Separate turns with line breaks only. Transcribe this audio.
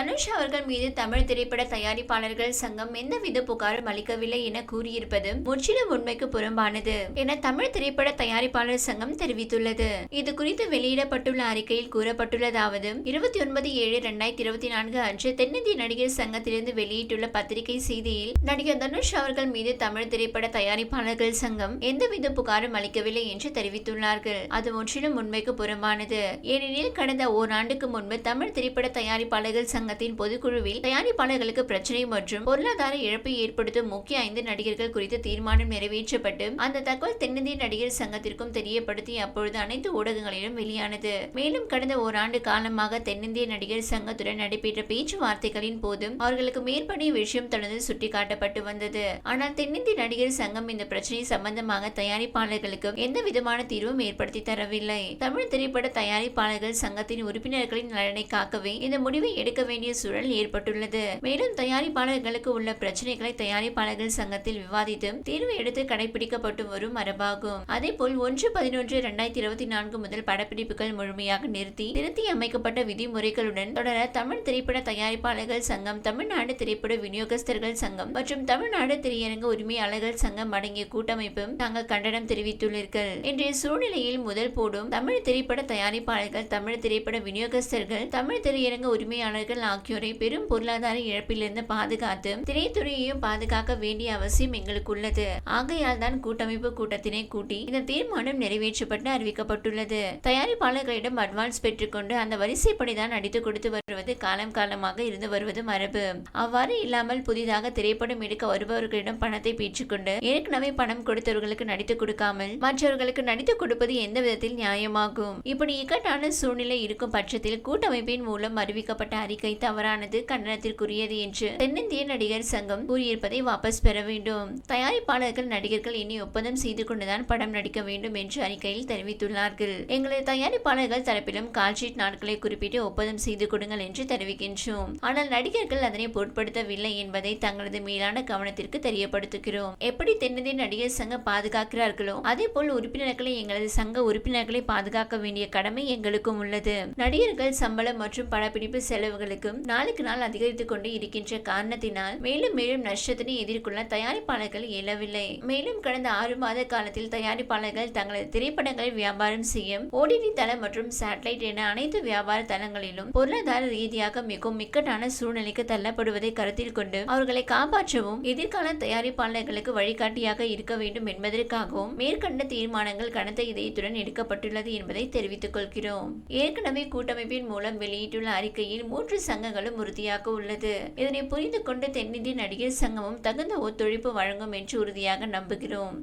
தனுஷ் அவர்கள் மீது தமிழ் திரைப்பட தயாரிப்பாளர்கள் சங்கம் எந்தவித புகாரும் அளிக்கவில்லை என கூறியிருப்பது முற்றிலும் உண்மைக்கு புறம்பானது என தமிழ் திரைப்பட தயாரிப்பாளர் சங்கம் தெரிவித்துள்ளது. இது குறித்து வெளியிடப்பட்டுள்ள அறிக்கையில் கூறப்பட்டுள்ளதாவது இருபத்தி ஒன்பது ஏழு இரண்டாயிரத்தி இருபத்தி நான்கு அன்று தென்னிந்திய நடிகர் சங்கத்திலிருந்து வெளியிட்டுள்ள பத்திரிகை செய்தியில் நடிகர் தனுஷ் அவர்கள் மீது தமிழ் திரைப்பட தயாரிப்பாளர்கள் சங்கம் எந்தவித புகாரும் அளிக்கவில்லை என்று தெரிவித்துள்ளார்கள். அது முற்றிலும் உண்மைக்கு புறம்பானது. ஏனெனில் கடந்த ஓராண்டுக்கு முன்பு தமிழ் திரைப்பட தயாரிப்பாளர்கள் சங்கம் அரசாங்கத்தின் பொதுக்குழுவில் தயாரிப்பாளர்களுக்கு பிரச்சனை மற்றும் பொருளாதார இழப்பை ஏற்படுத்தும் முக்கிய ஐந்து நடிகர்கள் குறித்து தீர்மானம் நிறைவேற்றப்பட்டு அந்த தகவல் தென்னிந்திய நடிகர் சங்கத்திற்கும் தெரியப்படுத்தி அப்பொழுது அனைத்து ஊடகங்களிலும் வெளியானது. மேலும் கடந்த ஓராண்டு காலமாக தென்னிந்திய நடிகர் சங்கத்துடன் நடைபெற்ற பேச்சுவார்த்தைகளின் போதும் அவர்களுக்கு மேற்படி விஷயம் தொடர்ந்து சுட்டிக்காட்டப்பட்டு வந்தது. ஆனால் தென்னிந்திய நடிகர் சங்கம் இந்த பிரச்சனை சம்பந்தமாக தயாரிப்பாளர்களுக்கு எந்த விதமான தீர்வும் ஏற்படுத்தி தரவில்லை. தமிழ் திரைப்பட தயாரிப்பாளர்கள் சங்கத்தின் உறுப்பினர்களின் நலனை காக்கவே இந்த முடிவை எடுக்க வேண்டும் வேண்டிய சூழல் ஏற்பட்டுள்ளது. மேலும் தயாரிப்பாளர்களுக்கு உள்ள பிரச்சனைகளை தயாரிப்பாளர்கள் சங்கத்தில் விவாதித்து தீர்வு எடுத்து கடைபிடிக்கப்பட்டு வரும் மரபாகும். அதே போல் ஒன்று பதினொன்று இரண்டாயிரத்தி இருபத்தி நான்கு முதல் படப்பிடிப்புகள் முழுமையாக நிறுத்தி திருத்தி அமைக்கப்பட்ட விதிமுறைகளுடன் தொடர தமிழ் திரைப்பட தயாரிப்பாளர்கள் சங்கம் தமிழ்நாடு திரைப்பட விநியோகஸ்தர்கள் சங்கம் மற்றும் தமிழ்நாடு திரையரங்க உரிமையாளர்கள் சங்கம் அடங்கிய கூட்டமைப்பும் தாங்கள் கண்டனம் தெரிவித்துள்ளீர்கள் இன்றைய சூழ்நிலையில் முதல் போடும் தமிழ் திரைப்பட தயாரிப்பாளர்கள் தமிழ் திரைப்பட விநியோகஸ்தர்கள் தமிழ் திரையரங்க உரிமையாளர்கள் ஆகியோரை பெரும் பொருளாதார இழப்பிலிருந்து பாதுகாத்து திரைத்துறையையும் பாதுகாக்க வேண்டிய அவசியம் எங்களுக்கு உள்ளது. ஆகையால் தான் கூட்டமைப்பு கூட்டத்தினை கூட்டி இந்த தீர்மானம் நிறைவேற்றப்பட்டு அறிவிக்கப்பட்டுள்ளது. தயாரிப்பாளர்களிடம் அட்வான்ஸ் பெற்றுக்கொண்டு அந்த வரிசைப்படிதான் நடித்து கொடுத்து வருவது காலம் காலமாக இருந்து வருவது மரபு. அவ்வாறு இல்லாமல் புதிதாக திரைப்படம் எடுக்க வருபவர்களிடம் பணத்தை பீச்சுக்கொண்டு ஏற்கனவே பணம் கொடுத்தவர்களுக்கு நடித்து கொடுக்காமல் மற்றவர்களுக்கு நடித்து கொடுப்பது எந்த விதத்தில் நியாயமாகும்? இப்படி இக்கட்டான சூழ்நிலை இருக்கும் பட்சத்தில் கூட்டமைப்பின் மூலம் அறிவிக்கப்பட்ட அறிக்கை தவறானது கண்டனத்திற்குரியது என்று தென்னிந்திய நடிகர் சங்கம் கூறியிருப்பதை வாபஸ் பெற வேண்டும். தயாரிப்பாளர்கள் நடிகர்கள் இனி ஒப்பந்தம் செய்து கொண்டுதான் படம் நடிக்க வேண்டும் என்று அறிக்கையில் தெரிவித்துள்ளார்கள். எங்களது தயாரிப்பாளர்கள் தரப்பிலும் கால்ஷீட் நாட்களை குறிப்பிட்டு ஒப்பந்தம் செய்து கொடுங்கள் என்று தெரிவிக்கின்றோம். ஆனால் நடிகர்கள் அதனை பொருட்படுத்தவில்லை என்பதை தங்களது மேலான கவனத்திற்கு தெரியப்படுத்துகிறோம். எப்படி தென்னிந்திய நடிகர் சங்கம் பாதுகாக்கிறார்களோ அதே போல் உறுப்பினர்களை எங்களது சங்க உறுப்பினர்களை பாதுகாக்க வேண்டிய கடமை எங்களுக்கும் உள்ளது. நடிகர்கள் சம்பளம் மற்றும் படப்பிடிப்பு செலவுகளுக்கு செலவுகளுக்கும் நாளுக்கு நாள் அதிகரித்துக் கொண்டு இருக்கின்ற காரணத்தினால் மேலும் மேலும் நஷ்டத்தினை எதிர்கொள்ள தயாரிப்பாளர்கள் இயலவில்லை. மேலும் கடந்த ஆறு மாத காலத்தில் தயாரிப்பாளர்கள் தங்களது திரைப்படங்களை வியாபாரம் செய்ய ஓடிடி தளம் மற்றும் சேட்டலைட் என அனைத்து வியாபார தளங்களிலும் பொருளாதார ரீதியாக மிகவும் இக்கட்டான சூழ்நிலைக்கு தள்ளப்படுவதை கருத்தில் கொண்டு அவர்களை காப்பாற்றவும் எதிர்கால தயாரிப்பாளர்களுக்கு வழிகாட்டியாக இருக்க வேண்டும் என்பதற்காகவும் மேற்கண்ட தீர்மானங்கள் கனத்த இதயத்துடன் எடுக்கப்பட்டுள்ளது என்பதை தெரிவித்துக் கொள்கிறோம். ஏற்கனவே கூட்டமைப்பின் மூலம் வெளியிட்டுள்ள அறிக்கையில் மூன்று சங்கங்களும் உறுதியாக உள்ளது. இதனை புரிந்து கொண்டு தென்னிந்திய நடிகர் சங்கமும் தகுந்த ஒத்துழைப்பு வழங்கும் என்று உறுதியாக நம்புகிறோம்.